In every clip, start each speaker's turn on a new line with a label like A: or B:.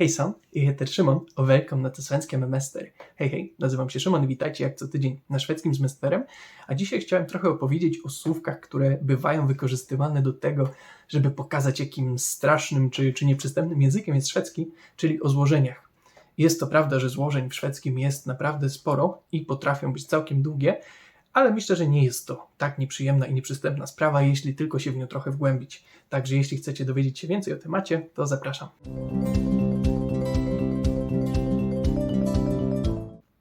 A: Hejsan, jag heter Szymon och välkomna till Svenska med. Hej, hej, nazywam się Szymon i witajcie jak co tydzień na szwedzkim z. A dzisiaj chciałem trochę opowiedzieć o słówkach, które bywają wykorzystywane do tego, żeby pokazać jakim strasznym czy, czy nieprzystępnym językiem jest szwedzki, czyli o złożeniach. Jest to prawda, że złożeń w szwedzkim jest naprawdę sporo i potrafią być całkiem długie, ale myślę, że nie jest to tak nieprzyjemna i nieprzystępna sprawa, jeśli tylko się w nią trochę wgłębić. Także jeśli chcecie dowiedzieć się więcej o temacie, to zapraszam.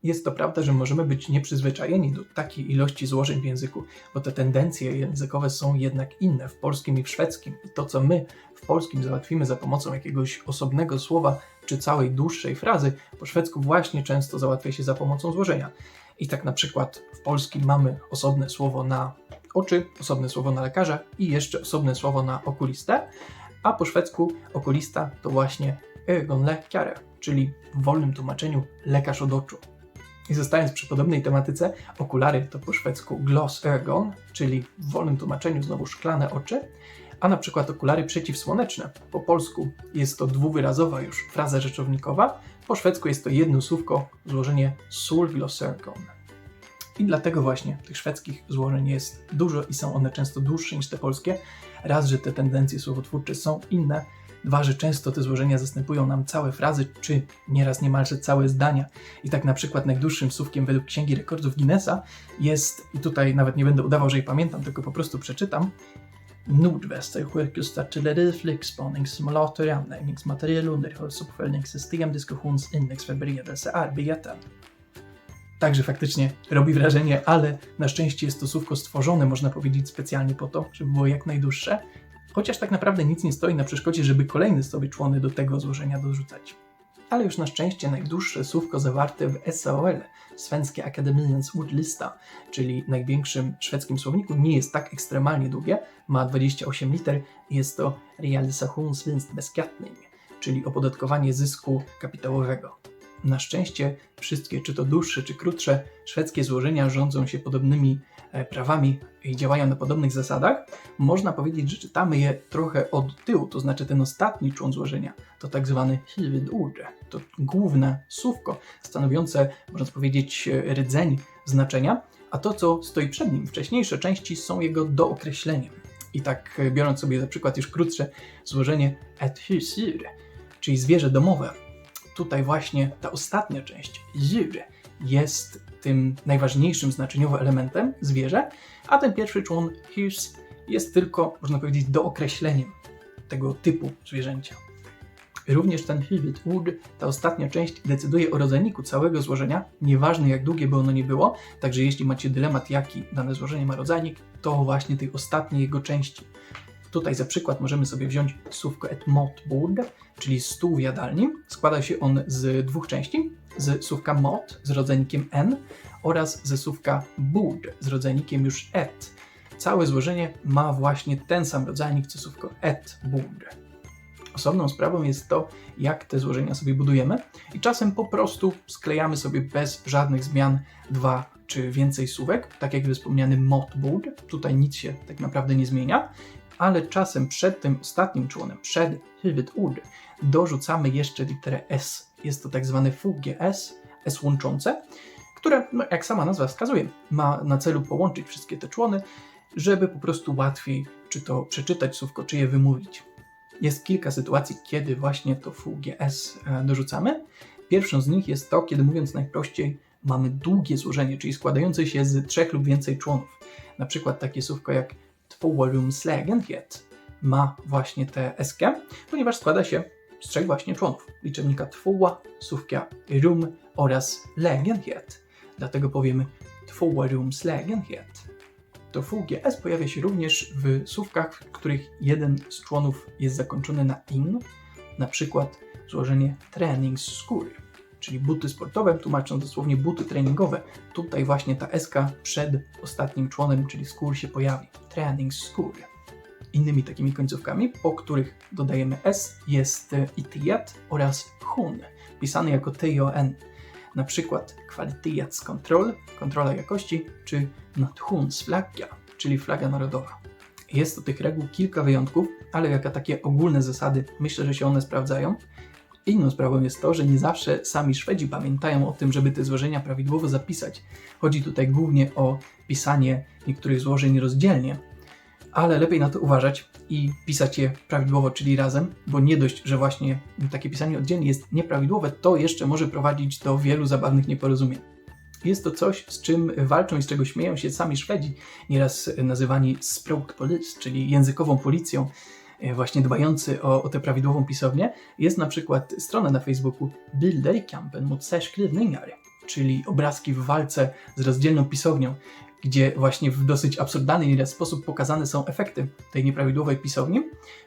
A: Jest to prawda, że możemy być nieprzyzwyczajeni do takiej ilości złożeń w języku, bo te tendencje językowe są jednak inne w polskim i w szwedzkim. I to, co my w polskim załatwimy za pomocą jakiegoś osobnego słowa czy całej dłuższej frazy, po szwedzku właśnie często załatwia się za pomocą złożenia. I tak na przykład w polskim mamy osobne słowo na oczy, osobne słowo na lekarza i jeszcze osobne słowo na okulistę, a po szwedzku okulista to właśnie ögonläkare, czyli w wolnym tłumaczeniu lekarz od oczu. I zostając przy podobnej tematyce, okulary to po szwedzku glasögon, czyli w wolnym tłumaczeniu znowu szklane oczy, a na przykład okulary przeciwsłoneczne. Po polsku jest to dwuwyrazowa już fraza rzeczownikowa, po szwedzku jest to jedno słówko, złożenie solglasögon. I dlatego właśnie tych szwedzkich złożeń jest dużo i są one często dłuższe niż te polskie. Raz, że te tendencje słowotwórcze są inne, Dwa, że często te złożenia zastępują nam całe frazy, czy nieraz niemalże całe zdania. I tak na przykład najdłuższym słówkiem według Księgi Rekordów Guinnessa jest, i tutaj nawet nie będę udawał, że je pamiętam, tylko po prostu przeczytam, Nordvästersjukhus artilleriflygspaningssimulator i anläggningsmateriel underhållsuppföljningssystem diskussionsindexförberedelsearbeten. Także faktycznie robi wrażenie, ale na szczęście jest to słówko stworzone, można powiedzieć, specjalnie po to, żeby było jak najdłuższe, chociaż tak naprawdę nic nie stoi na przeszkodzie, żeby kolejne sobie człony do tego złożenia dorzucać. Ale już na szczęście najdłuższe słówko zawarte w SAOL, Svenska Akademiens Ordlista, czyli największym szwedzkim słowniku, nie jest tak ekstremalnie długie, ma 28 liter, jest to Realisationsvinstbeskattning, czyli opodatkowanie zysku kapitałowego. Na szczęście wszystkie, czy to dłuższe, czy krótsze, szwedzkie złożenia rządzą się podobnymi e, prawami i działają na podobnych zasadach. Można powiedzieć, że czytamy je trochę od tyłu, to znaczy ten ostatni człon złożenia to tak zwany huvudord, to główne słówko stanowiące, można powiedzieć, e, rdzeń znaczenia, a to, co stoi przed nim, wcześniejsze części są jego dookreśleniem. I tak e, biorąc sobie za przykład już krótsze złożenie et husur, czyli zwierzę domowe, tutaj właśnie ta ostatnia część, djur, jest tym najważniejszym znaczeniowo elementem zwierzę, a ten pierwszy człon hus jest tylko, można powiedzieć, dookreśleniem tego typu zwierzęcia. Również ten huvudord, ta ostatnia część, decyduje o rodzajniku całego złożenia, nieważne jak długie by ono nie było, także jeśli macie dylemat, jaki dane złożenie ma rodzajnik, to właśnie tej ostatniej jego części. Tutaj za przykład możemy sobie wziąć słówko et motbord, czyli stół w jadalni. Składa się on z dwóch części, z słówka mot z rodzajnikiem n oraz ze słówka bord z rodzajnikiem już et. Całe złożenie ma właśnie ten sam rodzajnik co słówko et bord. Osobną sprawą jest to, jak te złożenia sobie budujemy i czasem po prostu sklejamy sobie bez żadnych zmian dwa czy więcej słówek, tak jak wspomniany motboard. Tutaj nic się tak naprawdę nie zmienia ale czasem przed tym ostatnim członem, przed huvudord, dorzucamy jeszcze literę S. Jest to tak zwane FUGS, S łączące, które, no, jak sama nazwa wskazuje, ma na celu połączyć wszystkie te człony, żeby po prostu łatwiej czy to przeczytać słówko, czy je wymówić. Jest kilka sytuacji, kiedy właśnie to FUGS e, dorzucamy. Pierwszą z nich jest to, kiedy mówiąc najprościej, mamy długie złożenie, czyli składające się z trzech lub więcej członów. Na przykład takie słówko jak tvårumslägenhet ma właśnie tę eskę, ponieważ składa się z trzech właśnie członów. Liczebnika tvåa, słówka rum oraz lägenhet. Dlatego powiemy tvårumslägenhet. To VGS pojawia się również w słówkach, w których jeden z członów jest zakończony na in, na przykład złożenie träningsskór, czyli buty sportowe, tłumacząc dosłownie buty treningowe. Tutaj właśnie ta SK przed ostatnim członem, czyli skór się pojawi. Träningsskór. Innymi takimi końcówkami, po których dodajemy S, jest itiet oraz hun, pisany jako TJN. Na przykład kvalitetskontroll, kontrola jakości, czy nationsflagga, czyli flaga narodowa. Jest do tych reguł kilka wyjątków, ale jako takie ogólne zasady myślę, że się one sprawdzają. Inną sprawą jest to, że nie zawsze sami Szwedzi pamiętają o tym, żeby te złożenia prawidłowo zapisać. Chodzi tutaj głównie o pisanie niektórych złożeń rozdzielnie, ale lepiej na to uważać i pisać je prawidłowo, czyli razem, bo nie dość, że właśnie takie pisanie oddzielnie jest nieprawidłowe, to jeszcze może prowadzić do wielu zabawnych nieporozumień. Jest to coś, z czym walczą i z czego śmieją się sami Szwedzi, nieraz nazywani språkpolis, czyli językową policją, właśnie dbający o, o tę prawidłową pisownię. Jest na przykład strona na Facebooku Bilder i kampen mot särskrivningar, czyli obrazki w walce z rozdzielną pisownią, gdzie właśnie w dosyć absurdalny sposób pokazane są efekty tej nieprawidłowej pisowni,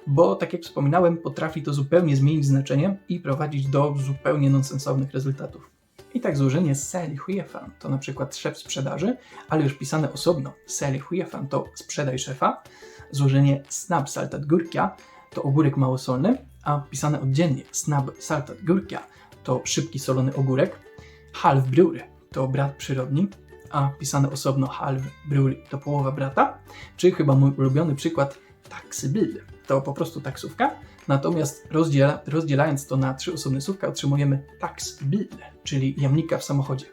A: bo tak jak wspominałem, potrafi to zupełnie zmienić znaczenie i prowadzić do zupełnie nonsensownych rezultatów. I tak złożenie seli chefen to na przykład szef sprzedaży, ale już pisane osobno seli chefen to sprzedaj szefa. Złożenie snab saltat gurka to ogórek małosolny, a pisane oddzielnie snab saltat gurka to szybki solony ogórek. Halv bror to brat przyrodni, a pisane osobno halv bror to połowa brata. Czy chyba mój ulubiony przykład taksybil to po prostu taksówka. Natomiast rozdziela, rozdzielając to na trzy osobne słówka otrzymujemy taxbil, czyli jamnika w samochodzie.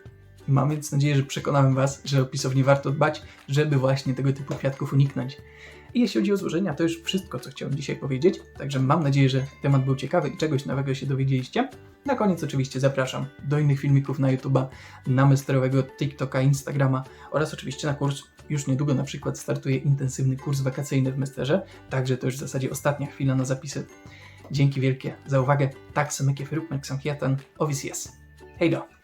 A: Mam więc nadzieję, że przekonałem Was, że o pisowni warto dbać, żeby właśnie tego typu kwiatków uniknąć. I jeśli chodzi o złożenia, to już wszystko, co chciałem dzisiaj powiedzieć, także mam nadzieję, że temat był ciekawy i czegoś nowego się dowiedzieliście. Na koniec oczywiście zapraszam do innych filmików na YouTube'a, na mesterowego TikToka, Instagrama oraz oczywiście na kurs. Już niedługo na przykład startuje intensywny kurs wakacyjny w Mesterze, także to już w zasadzie ostatnia chwila na zapisy. Dzięki wielkie za uwagę. Tak, för uppmärksamheten och vi ses. Hej då!